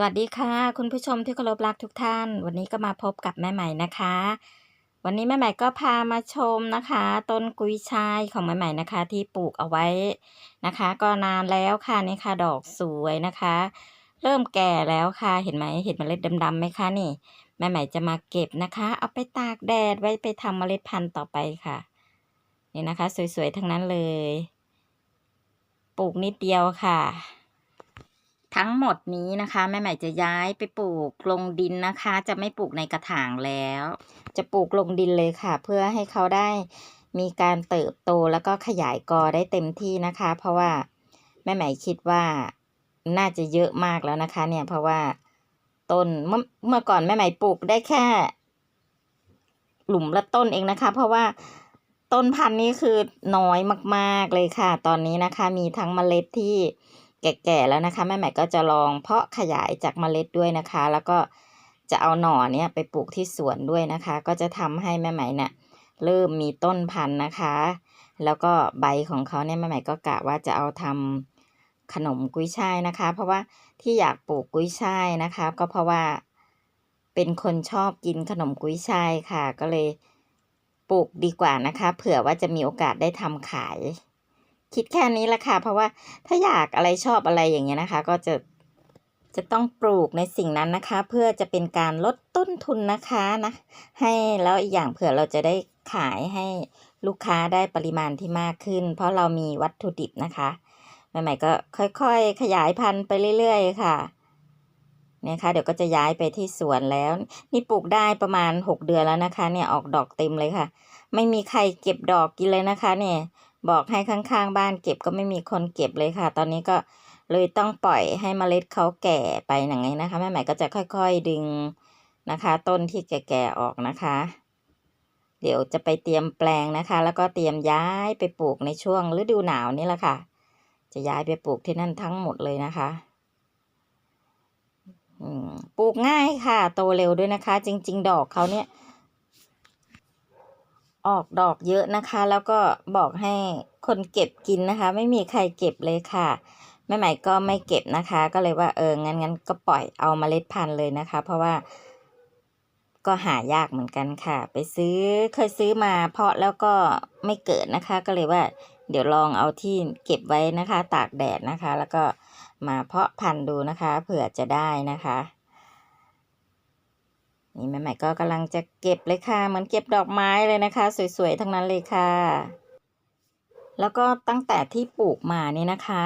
สวัสดีค่ะ คุณผู้ชมที่เคารพรักทุกท่าน วันนี้ก็มาพบกับแม่ใหม่นะคะ วันนี้แม่ใหม่ก็พามาชมนะคะ ต้นกุยช่ายของแม่ใหม่นะคะ ที่ปลูกเอาไว้นะคะ ก็นานแล้วค่ะนี่ค่ะดอกสวยนะคะ เริ่มแก่แล้วค่ะเห็นไหมเห็นเมล็ดดำๆไหมคะนี่ แม่ใหม่จะมาเก็บนะคะ เอาไปตากแดดไว้ไปทำเมล็ดพันธุ์ต่อไปค่ะนี่นะคะ สวยๆทั้งนั้นเลย ปลูกนิดเดียวค่ะ ทั้งหมดนี้นะคะแม่ใหม่จะย้ายไปปลูกลงดินนะคะ จะไม่ปลูกในกระถางแล้ว จะปลูกลงดินเลยค่ะ เพื่อให้เขาได้มีการเติบโตแล้วก็ขยายกอได้เต็มที่นะคะ เพราะว่าแม่ใหม่คิดว่าน่าจะเยอะมากแล้วนะคะ เนี่ยเพราะว่าต้นเมื่อเมื่อก่อนแม่ใหม่ปลูกได้แค่ หลุมละต้นเองนะคะ เพราะว่าต้นพันธุ์นี้คือน้อยมาก ๆเลยค่ะ ตอนนี้นะคะ มีทั้งเมล็ดที่ แก่ๆแล้วนะคะแม่ใหม่ก็จะลองเพาะขยายจากเมล็ดด้วยนะคะ แล้วก็จะเอาหน่อเนี้ยไปปลูกที่สวนด้วยนะคะ ก็จะทำให้แม่ใหม่เนี่ยเริ่มมีต้นพันธุ์นะคะ แล้วก็ใบของเขาเนี่ยแม่ใหม่ก็กะว่าจะเอาทำขนมกุ้ยช่ายนะคะ เพราะว่าที่อยากปลูกกุ้ยช่ายนะคะ ก็เพราะว่าเป็นคนชอบกินขนมกุ้ยช่ายค่ะ ก็เลยปลูกดีกว่านะคะ เผื่อว่าจะมีโอกาสได้ทำขาย คิดแค่นี้ละค่ะ เพราะว่าถ้าอยากอะไรชอบอะไรอย่างเงี้ยนะคะ ก็จะจะต้องปลูกในสิ่งนั้นนะคะ เพื่อจะเป็นการลดต้นทุนนะคะนะให้แล้วอีกอย่างเผื่อเราจะได้ขายให้ลูกค้าได้ปริมาณที่มากขึ้น เพราะเรามีวัตถุดิบนะคะใหม่ๆก็ค่อยๆ ขยายพันธุ์ไปเรื่อยๆ ค่ะเนี่ยค่ะเดี๋ยวก็จะย้ายไปที่สวนแล้ว นี่ปลูกได้ประมาณหกเดือนแล้วนะคะ เนี่ยออกดอกเต็มเลยค่ะ ไม่มีใครเก็บดอกกินเลยนะคะ เนี่ย บอกให้ข้างๆบ้านเก็บก็ไม่มีคนเก็บเลยค่ะ ตอนนี้ก็เลยต้องปล่อยให้เมล็ดเขาแก่ไปอย่างนี้นะคะแม่ใหม่ก็จะค่อยๆดึงนะคะ ต้นที่แก่ๆออกนะคะ เดี๋ยวจะไปเตรียมแปลงนะคะ แล้วก็เตรียมย้ายไปปลูกในช่วงฤดูหนาวนี่แหละค่ะ จะย้ายไปปลูกที่นั่นทั้งหมดเลยนะคะปลูกง่ายค่ะ โตเร็วด้วยนะคะ จริง ๆ ดอกเขาเนี่ย ออกดอกเยอะนะคะ แล้วก็บอกให้คนเก็บกินนะคะ ไม่มีใครเก็บเลยค่ะแม่ใหม่ก็ไม่เก็บนะคะ ก็เลยว่าเอองั้นงั้นก็ปล่อยเอาเมล็ดพันธุ์เลยนะคะ เพราะว่าก็หายากเหมือนกันค่ะ ไปซื้อเคยซื้อมาเพาะแล้วก็ไม่เกิดนะคะ ก็เลยว่า เดี๋ยวลองเอาที่เก็บไว้นะคะ ตากแดดนะคะ แล้วก็มาเพาะพันธุ์ดูนะคะ เผื่อจะได้นะคะ นี่แม่ใหม่ก็กำลังจะเก็บเลยค่ะ เหมือนเก็บดอกไม้เลยนะคะ สวยๆ ทั้งนั้นเลยค่ะ แล้วก็ตั้งแต่ที่ปลูกมานี่นะคะ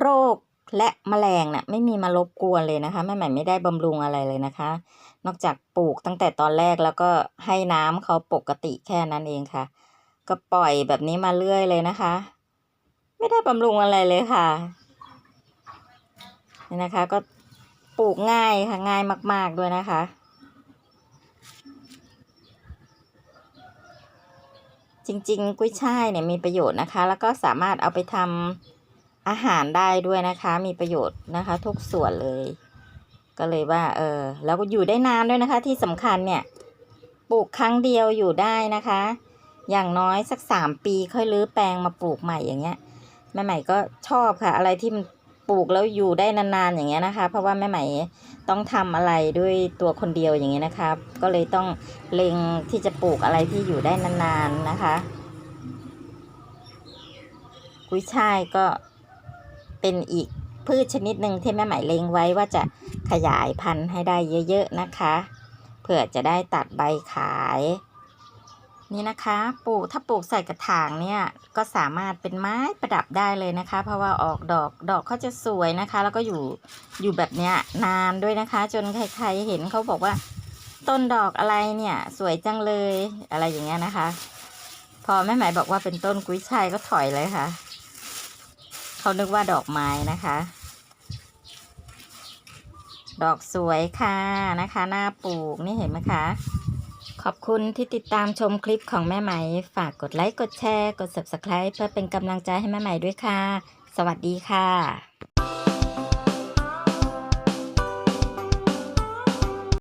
โรคและแมลงนะ่ะไม่มีมารบกวนเลยนะคะแม่ใหม่ไม่ได้บำรุงอะไรเลยนะคะ นอกจากปลูกตั้งแต่ตอนแรกแล้วก็ให้น้ำเขาปกติแค่นั้นเองค่ะ ก็ปล่อยแบบนี้มาเรื่อยเลยนะคะ ไม่ได้บำรุงอะไรเลยค่ะนี่นะคะก็ ปลูกง่ายค่ะง่ายมาก ๆ ด้วยนะคะ จริง ๆ กุ้ยช่ายเนี่ยมีประโยชน์นะคะ แล้วก็สามารถเอาไปทำอาหารได้ด้วยนะคะ มีประโยชน์นะคะ ทุกส่วนเลย ก็เลยว่า เออแล้วก็อยู่ได้นานด้วยนะคะ ที่สำคัญเนี่ยปลูกครั้งเดียวอยู่ได้นะคะ อย่างน้อยสักสามปีค่อยรื้อแปลงมาปลูกใหม่อย่างเงี้ยแม่ใหม่ก็ชอบค่ะ อะไรที่มัน ปลูกแล้วอยู่ได้นานๆอย่างเงี้ยนะคะ เพราะว่าแม่ใหม่ต้องทำอะไรด้วยตัวคนเดียวอย่างเงี้ยนะคะ ก็เลยต้องเล็งที่จะปลูกอะไรที่อยู่ได้นานๆนะคะ กุ้ยช่ายก็เป็นอีกพืชชนิดหนึ่งที่แม่ใหม่เล็งไว้ว่าจะขยายพันธุ์ให้ได้เยอะๆนะคะเพื่อจะได้ตัดใบขาย นี่นะคะปลูกถ้าปลูกใส่กระถางเนี่ยก็สามารถเป็นไม้ประดับได้เลยนะคะ เพราะว่าออกดอกดอกเขาจะสวยนะคะ แล้วก็อยู่อยู่แบบเนี้ยนานด้วยนะคะ จนใครๆเห็นเขาบอกว่า ต้นดอกอะไรเนี่ย สวยจังเลยอะไรอย่างเงี้ยนะคะ พอแม่หมายบอกว่าเป็นต้นกุ้ยช่ายก็ถอยเลยค่ะเขานึกว่าดอกไม้นะคะ ดอกสวยค่ะนะคะ หน้าปลูกนี่เห็นไหมคะ อบคุณที่ติดตามชมคลิปของแม่ไหม ฝากกดไลค์ กดแชร์ กด subscribe เพื่อเป็นกำลังใจให้แม่ไหมด้วยค่ะ สวัสดีค่ะ